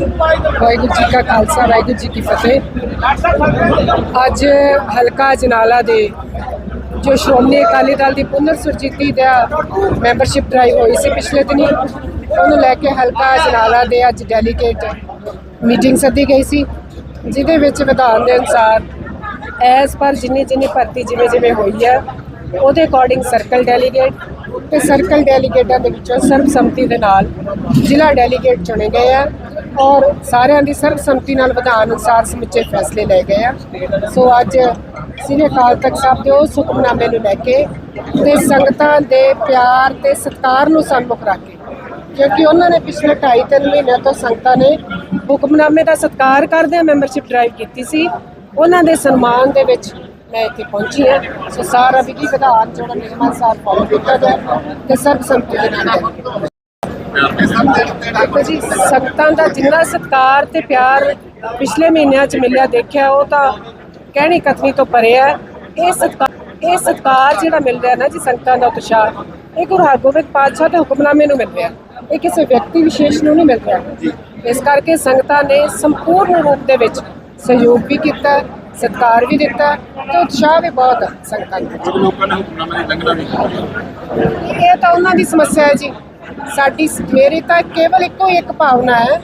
ਵਾਹਿਗੁਰੂ ਜੀ ਕਾ ਖਾਲਸਾ, ਵਾਹਿਗੁਰੂ ਜੀ ਕੀ ਫਤਿਹ। ਅੱਜ ਹਲਕਾ ਜਨਾਲਾ ਦੇ ਜੋ ਸ਼੍ਰੋਮਣੀ ਅਕਾਲੀ ਦਲ ਦੀ ਪੁਨਰ ਸੁਰਜੀਤੀ ਦਾ ਮੈਂਬਰਸ਼ਿਪ ਡਰਾਈਵ ਹੋਈ ਸੀ ਪਿਛਲੇ ਦਿਨੀ, ਉਹਨੂੰ ਲੈ ਕੇ ਹਲਕਾ ਜਨਾਲਾ ਦੇ ਅੱਜ ਡੈਲੀਗੇਟ ਮੀਟਿੰਗ ਸੱਦੀ ਗਈ ਸੀ, ਜਿਹਦੇ ਵਿੱਚ ਵਿਧਾਨ ਦੇ ਅਨੁਸਾਰ ਐਸ ਪਰ ਜਿੰਨੀ ਜਿੰਨੀ ਭਰਤੀ ਜਿਵੇਂ ਜਿਵੇਂ ਹੋਈ ਹੈ, ਉਹਦੇ ਅਕੋਰਡਿੰਗ ਸਰਕਲ ਡੈਲੀਗੇਟ ਤੇ ਸਰਕਲ ਡੈਲੀਗੇਟਾਂ ਦੇ ਵਿੱਚੋਂ ਸਰਬਸੰਮਤੀ ਦੇ ਨਾਲ ਜ਼ਿਲ੍ਹਾ ਡੈਲੀਗੇਟ ਚੁਣੇ ਗਏ ਆ। ਔਰ ਸਾਰਿਆਂ ਦੀ ਸਰਬਸੰਮਤੀ ਨਾਲ ਵਿਧਾਨ ਅਨੁਸਾਰ ਸਮੁੱਚੇ ਫੈਸਲੇ ਲਏ ਗਏ ਆ। ਸੋ ਅੱਜ ਸ੍ਰੀ ਅਕਾਲ ਤਖਤ ਸਾਹਿਬ ਦੇ ਉਸ ਹੁਕਮਨਾਮੇ ਨੂੰ ਲੈ ਕੇ ਤੇ ਸੰਗਤਾਂ ਦੇ ਪਿਆਰ ਤੇ ਸਤਿਕਾਰ ਨੂੰ ਸਨਮੁਖ ਰੱਖ ਕੇ, ਕਿਉਂਕਿ ਉਹਨਾਂ ਨੇ ਪਿਛਲੇ 2.5 ਮਹੀਨਿਆਂ ਤੋਂ ਸੰਗਤਾਂ ਨੇ ਹੁਕਮਨਾਮੇ ਦਾ ਸਤਿਕਾਰ ਕਰਦੇ ਮੈਂਬਰਸ਼ਿਪ ਡਰਾਈਵ ਕੀਤੀ ਸੀ। ਉਹਨਾਂ ਦੇ ਸਨਮਾਨ ਦੇ ਵਿੱਚ ਮੈਂ ਇੱਥੇ ਪਹੁੰਚੀ ਹਾਂ। ਸੋ ਸਾਰਾ ਵਿਧੀ ਵਿਧਾਨ ਜਿਹੜਾ ਨਿਯਮਾਂ ਸਾਹਿਬ ਫੋਲੋ ਕੀਤਾ ਜਾਏ ਤੇ ਸਰਬਸੰਮਤੀ ਦੇ ਨਾਲ ਦੇਖੋ ਜੀ ਸੰਗਤਾਂ ਦਾ ਜਿੰਨਾ ਸਤਿਕਾਰ ਤੇ ਪਿਆਰ ਪਿਛਲੇ ਮਹੀਨਿਆਂ 'ਚ ਮਿਲਿਆ ਦੇਖਿਆ ਉਹ ਤਾਂ ਕਹਿਣੀ ਕਥਨੀ ਤੋਂ ਪਰੇ ਹੈ। ਇਹ ਸਤਿਕਾਰ ਇਹ ਸਤਿਕਾਰ ਜਿਹੜਾ ਮਿਲ ਰਿਹਾ ਨਾ ਜੀ ਸੰਗਤਾਂ ਦਾ ਉਤਸ਼ਾਹ ਇਹ ਗੁਰੂ ਹਰਗੋਬਿੰਦ ਪਾਤਸ਼ਾਹ ਦੇ ਹੁਕਮਨਾਮੇ ਨੂੰ ਮਿਲ ਰਿਹਾ। ਇਹ ਕਿਸੇ ਵਿਅਕਤੀ ਵਿਸ਼ੇਸ਼ ਨੂੰ ਨਹੀਂ ਮਿਲ ਰਿਹਾ। ਇਸ ਕਰਕੇ ਸੰਗਤਾਂ ਨੇ ਸੰਪੂਰਨ ਰੂਪ ਦੇ ਵਿੱਚ ਸਹਿਯੋਗ ਵੀ ਕੀਤਾ ਸਤਿਕਾਰ ਵੀ ਦਿੱਤਾ ਤੇ ਉਤਸ਼ਾਹ ਵੀ ਬਹੁਤ ਹੈ ਸੰਗਤਾਂ ਦਾ ਲੋਕਾਂ ਨੇ ਹੁਕਮਨਾਮੇ ਦੀ ਲੰਘਣਾ ਵੀ ਕੀਤੀ। ਇਹ ਤਾਂ ਉਹਨਾਂ ਦੀ ਸਮੱਸਿਆ ਹੈ ਜੀ। ਸਾਡੀ ਮੇਰੀ ਤਾਂ ਕੇਵਲ ਇੱਕੋ ਹੀ ਇੱਕ ਭਾਵਨਾ ਹੈ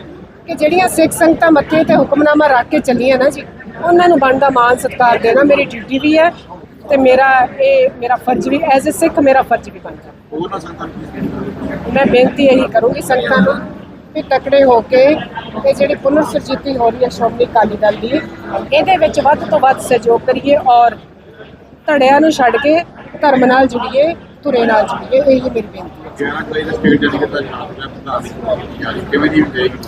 ਕਿ ਜਿਹੜੀਆਂ ਸਿੱਖ ਸੰਗਤਾਂ ਮੱਥੇ ਤੇ ਹੁਕਮਨਾਮਾ ਰੱਖ ਕੇ ਚੱਲੀਆਂ ਨਾ ਜੀ ਉਹਨਾਂ ਨੂੰ ਬਣਦਾ ਮਾਨ ਸਤਿਕਾਰ ਦੇਣਾ ਮੇਰੀ ਡਿਊਟੀ ਵੀ ਹੈ ਤੇ ਮੇਰਾ ਇਹ ਮੇਰਾ ਫਰਜ਼ ਵੀ ਐਜ਼ ਅ ਸਿੱਖ ਮੇਰਾ ਫਰਜ਼ ਵੀ ਬਣਦਾ ਮੈਂ ਬੇਨਤੀ ਇਹੀ ਕਰੂੰਗੀ ਸੰਗਤਾਂ ਨੂੰ ਵੀ ਤਕੜੇ ਹੋ ਕੇ ਇਹ ਜਿਹੜੀ ਪੁਨਰ ਸੁਰਜੀਤੀ ਹੋ ਰਹੀ ਹੈ ਸ਼੍ਰੋਮਣੀ ਅਕਾਲੀ ਦਲ ਦੀ ਇਹਦੇ ਵਿੱਚ ਵੱਧ ਤੋਂ ਵੱਧ ਸਹਿਯੋਗ ਕਰੀਏ ਔਰ ਧੜਿਆਂ ਨੂੰ ਛੱਡ ਕੇ ਧਰਮ ਨਾਲ ਜੁੜੀਏ ਧੁਰੇ ਨਾਲ ਜੁੜੀਏ ਇਹੀ ਮੇਰੀ ਬੇਨਤੀ ਹੈ 11 ਤਰੀਕ ਦਾ ਸਟੇਟ ਡੈਲੀਗੇਟ ਦਾ ਜਨਾਬ ਹੈ ਪ੍ਰਧਾਨ ਦੀ ਤਿਆਰੀ ਕਿਵੇਂ ਦੀ ਹੋਏਗੀ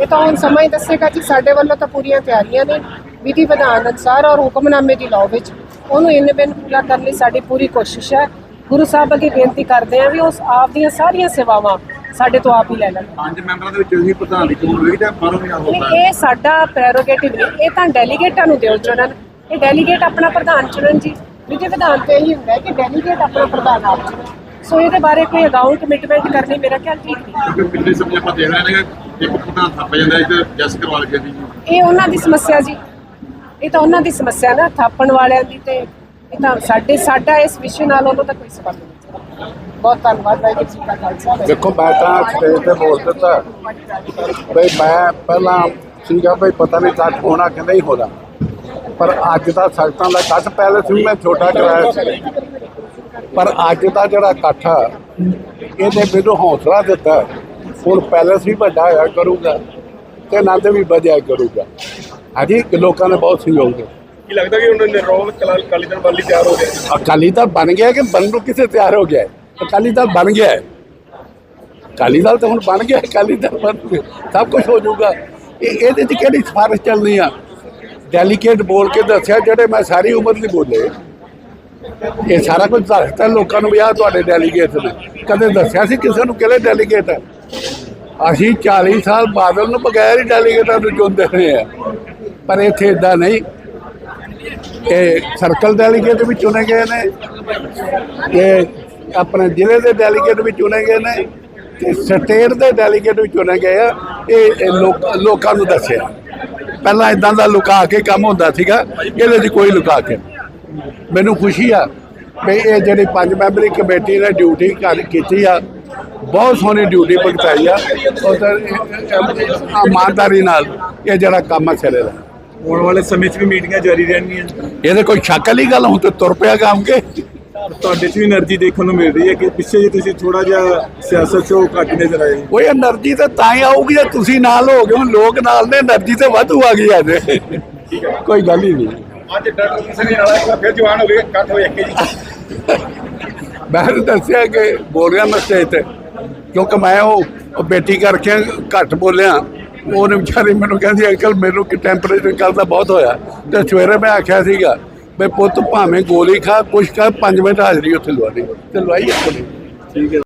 ਇਹ ਤਾਂ ਹੁਣ ਸਮਾਂ ਹੀ ਦੱਸੇਗਾ ਜੀ ਸਾਡੇ ਵੱਲੋਂ ਤਾਂ ਪੂਰੀਆਂ ਤਿਆਰੀਆਂ ਨੇ ਵਿਧੀ ਵਿਧਾਨ ਅਨੁਸਾਰ ਔਰ ਹੁਕਮਨਾਮੇ ਦੀ ਲਾਅ ਵਿੱਚ। ਉਹਨੂੰ ਇੰਨੇ ਬਿਨ ਪੂਰਾ ਕਰਨ ਲਈ ਸਾਡੀ ਪੂਰੀ ਕੋਸ਼ਿਸ਼ ਹੈ। ਗੁਰੂ ਸਾਹਿਬ ਅੱਗੇ ਬੇਨਤੀ ਕਰਦੇ ਹਾਂ ਵੀ ਉਸ ਆਪ ਦੀਆਂ ਸਾਰੀਆਂ ਸੇਵਾਵਾਂ ਸਾਡੇ ਤੋਂ ਆਪ ਹੀ ਲੈ ਲੈਣ। ਪੰਜ ਮੈਂਬਰਾਂ ਦੇ ਵਿੱਚ ਅਸੀਂ ਪ੍ਰਧਾਨ ਦੀ ਚੋਣ ਹੋਈ ਤਾਂ ਬਾਹਰੋਂ ਵੀ ਨਹੀਂ, ਹੋਊਗਾ ਇਹ ਸਾਡਾ ਪ੍ਰੈਰੋਗੇਟਿਵ ਨਹੀਂ ਇਹ ਤਾਂ ਡੈਲੀਗੇਟਾਂ ਨੂੰ ਦਿਓ ਚੁਣਨ। ਇਹ ਡੈਲੀਗੇਟ ਆਪਣਾ ਪ੍ਰਧਾਨ ਚੁਣਨ ਜੀ। ਵਿਧੀ ਵਿਧਾਨ ਤੇ ਇਹੀ ਹੁੰਦਾ ਹੈ ਕਿ ਡੈਲੀਗੇਟ ਆਪਣਾ ਪ੍ਰਧਾਨ ਆਪ ਚੁਣਨ ਸੋ ਇਹਦੇ ਬਾਰੇ ਕੋਈ ਅਗਾਊਂ ਕਮਿਟਮੈਂਟ ਕਰਨੀ ਮੇਰਾ ਖਿਆਲ ਠੀਕ ਨਹੀਂ। ਪਿਛਲੇ ਸਮੇਂ ਆਪਾਂ ਦੇਖ ਰਹੇ ਨੇ ਕਿ ਇੱਕ ਪ੍ਰਧਾਨ ਥੱਪ ਜਾਂਦਾ ਇੱਕ ਜਸ ਕਰਵਾ ਲਿਆ ਸੀ ਇਹ ਉਹਨਾਂ ਦੀ ਸਮੱਸਿਆ ਜੀ। ਇਹ ਤਾਂ ਉਹਨਾਂ ਦੀ ਸਮੱਸਿਆ ਨਾ ਥਾਪਣ ਵਾਲਿਆਂ ਦੀ ਤੇ ਇਹ ਤਾਂ ਸਾਡੇ ਸਾਡਾ ਇਸ ਵਿਸ਼ੇ ਨਾਲ ਉਹਨਾਂ ਦਾ ਕੋਈ ਸੰਬੰਧ ਨਹੀਂ। ਬਹੁਤ ਧੰਨਵਾਦ ਵਾਹਿਗੁਰੂ ਜੀ ਕਾ ਖਾਲਸਾ ਦੇਖੋ ਮੈਂ ਤਾਂ ਸਟੇਜ ਤੇ ਬੋਲ ਦਿੱਤਾ। ਬਈ ਮੈਂ ਪਹਿਲਾਂ ਸੀਗਾ ਬਈ ਪਤਾ ਨਹੀਂ ਕੱਟ ਹੋਣਾ ਕਿ ਨਹੀਂ ਹੋਣਾ। ਪਰ ਅੱਜ ਦਾ ਸਖਤਾਂ ਦਾ ਕੱਟ ਪਹਿਲੇ ਸੀ ਮੈਂ ਛੋਟਾ ਕਰਾਇਆ ਸੀ। ਪਰ ਅੱਜ ਦਾ ਜਿਹੜਾ ਇਕੱਠ ਆ ਇਹਨੇ ਮੈਨੂੰ ਹੌਸਲਾ ਦਿੱਤਾ। ਹੁਣ ਪੈਲਸ ਵੀ ਵੱਡਾ ਹੋਇਆ ਕਰੂਗਾ ਤੇ ਆਨੰਦ ਵੀ ਵਧਿਆ ਕਰੂਗਾ। ਹਾਂਜੀ ਲੋਕਾਂ ਨੇ ਬਹੁਤ ਸਹਿਯੋਗ ਦਿੱਤਾ। ਕੀ ਲੱਗਦਾ ਕਿ ਉਹਨਾਂ ਨੇ ਰੋਲ ਕਾਲੀ ਦਲ ਵਾਲੀ ਤਿਆਰ ਹੋ ਗਿਆ? ਅਕਾਲੀ ਦਲ ਬਣ ਗਿਆ ਕਿ ਬਣਨ ਨੂੰ ਕਿਸੇ ਤਿਆਰ ਹੋ ਗਿਆ? ਅਕਾਲੀ ਦਲ ਬਣ ਗਿਆ। ਅਕਾਲੀ ਦਲ ਤਾਂ ਹੁਣ ਬਣ ਗਿਆ ਅਕਾਲੀ ਦਲ ਬਣ ਗਿਆ। ਸਭ ਕੁਝ ਹੋ ਜਾਊਗਾ। ਇਹ ਇਹਦੇ 'ਚ ਕਿਹੜੀ ਸਿਫਾਰਿਸ਼ ਚੱਲਣੀ ਆ? ਡੈਲੀਗੇਟ ਬੋਲ ਕੇ ਦੱਸਿਆ ਜਿਹੜੇ ਮੈਂ ਸਾਰੀ ਉਮਰ ਲਈ ਬੋਲੇ। ਇਹ ਸਾਰਾ ਕੁਝ ਦੱਸਤਾ ਲੋਕਾਂ ਨੂੰ ਵੀ ਆ ਤੁਹਾਡੇ ਡੈਲੀਗੇਟ ਨੇ। ਕਦੇ ਦੱਸਿਆ ਸੀ ਕਿਸੇ ਨੂੰ ਕਿਹੜੇ ਡੈਲੀਗੇਟ ਆ? ਅਸੀਂ 40 ਸਾਲ ਬਾਦਲ ਨੂੰ ਬਗੈਰ ਹੀ ਡੈਲੀਗੇਟਾਂ ਨੂੰ ਚੁਣਦੇ ਰਹੇ ਆ ਪਰ ਇੱਥੇ ਇਦਾਂ ਨਹੀਂ। ਇਹ ਸਰਕਲ ਡੈਲੀਗੇਟ ਵੀ ਚੁਣੇ ਗਏ ਨੇ। ਇਹ ਆਪਣੇ ਜ਼ਿਲ੍ਹੇ ਦੇ ਡੈਲੀਗੇਟ ਵੀ ਚੁਣੇ ਗਏ ਨੇ ਤੇ ਸਟੇਟ ਦੇ ਡੈਲੀਗੇਟ ਵੀ ਚੁਣੇ ਗਏ ਆ। ਇਹ ਲੋਕਾਂ ਨੂੰ ਦੱਸਿਆ। ਪਹਿਲਾਂ ਇਦਾਂ ਦਾ ਲੁਕਾ ਕੇ ਕੰਮ ਹੁੰਦਾ ਸੀਗਾ। ਇਹਦੇ 'ਚ ਕੋਈ ਲੁਕਾ ਕੇ ਮੈਨੂੰ ਖੁਸ਼ੀ ਆ ਵੀ ਇਹ ਜਿਹੜੀ ਪੰਜ ਮੈਂਬਰੀ ਕਮੇਟੀ ਨੇ ਡਿਊਟੀ ਕਰ ਕੀਤੀ ਆ ਬਹੁਤ ਸੋਹਣੀ ਡਿਊਟੀ ਭਗਤਾਈ ਆ। ਉਹ ਇਮਾਨਦਾਰੀ ਨਾਲ ਇਹ ਜਿਹੜਾ ਕੰਮ ਆ ਚੱਲੇਗਾ ਆਉਣ ਵਾਲੇ ਸਮੇਂ 'ਚ ਵੀ ਮੀਟਿੰਗਾਂ ਜਾਰੀ ਰਹਿਣਗੀਆਂ। ਇਹਦੇ ਕੋਈ ਸ਼ੱਕ ਵਾਲੀ ਗੱਲ ਹੁਣ ਤੇ ਤੁਰ ਪਿਆ ਕੰਮ ਕੇ। ਤੁਹਾਡੇ 'ਚ ਵੀ એનર્ਜੀ ਦੇਖਣ ਨੂੰ ਮਿਲ ਰਹੀ ਹੈ ਕਿ ਪਿੱਛੇ ਜੇ ਤੁਸੀਂ ਥੋੜਾ ਜਿਹਾ ਸਿਆਸਤ 'ਚੋਂ ਘੱਟ ਨਜ਼ਰ ਆਏ। ਓਏ એનર્ਜੀ ਤਾਂ ਤਾਂ ਹੀ ਆਊਗੀ ਜੇ ਤੁਸੀਂ ਨਾਲ ਹੋਗੇ ਹੁਣ ਲੋਕ ਨਾਲ ਨੇ એનર્ਜੀ ਤੇ ਵਾਧੂ ਆ ਗਈ ਅੱਜ ਕੋਈ ਗੱਲ ਹੀ ਨਹੀਂ। ਅੱਜ ਡਾਕਟਰ ਕਿਸੇ ਨੇ ਨਾਲ ਫਿਰ ਜਵਾਨ ਹੋ ਗਏ ਇਕੱਠ ਹੋਏ ਇੱਕ ਜੀ। ਮੈਂ ਤਾਂ ਦੱਸਿਆ ਕਿ ਬੋਲ ਰਿਹਾ ਮੈਂ ਸਟੇਜ ਤੇ ਕਿਉਂਕਿ ਮੈਂ ਉਹ ਉਹ ਬੇਟੀ ਕਰਕੇ ਘੱਟ ਬੋਲਿਆ। ਉਹਨੇ ਵਿਚਾਰੀ ਮੈਨੂੰ ਕਹਿੰਦੀ ਅੰਕਲ ਮੈਨੂੰ ਕਿ ਟੈਂਪਰੇਚਰ ਕੱਲ ਦਾ ਬਹੁਤ ਹੋਇਆ। ਤੇ ਸਵੇਰੇ ਮੈਂ ਆਖਿਆ ਸੀਗਾ ਵੀ ਪੁੱਤ ਭਾਵੇਂ ਗੋਲੀ ਖਾ ਕੁਛ ਕਰ 5 ਮਿੰਟ ਹਾਜ਼ਰੀ ਉੱਥੇ ਲਵਾ ਦੇ ਤੇ ਲਵਾਈ ਆਪਣੀ ਠੀਕ ਹੈ।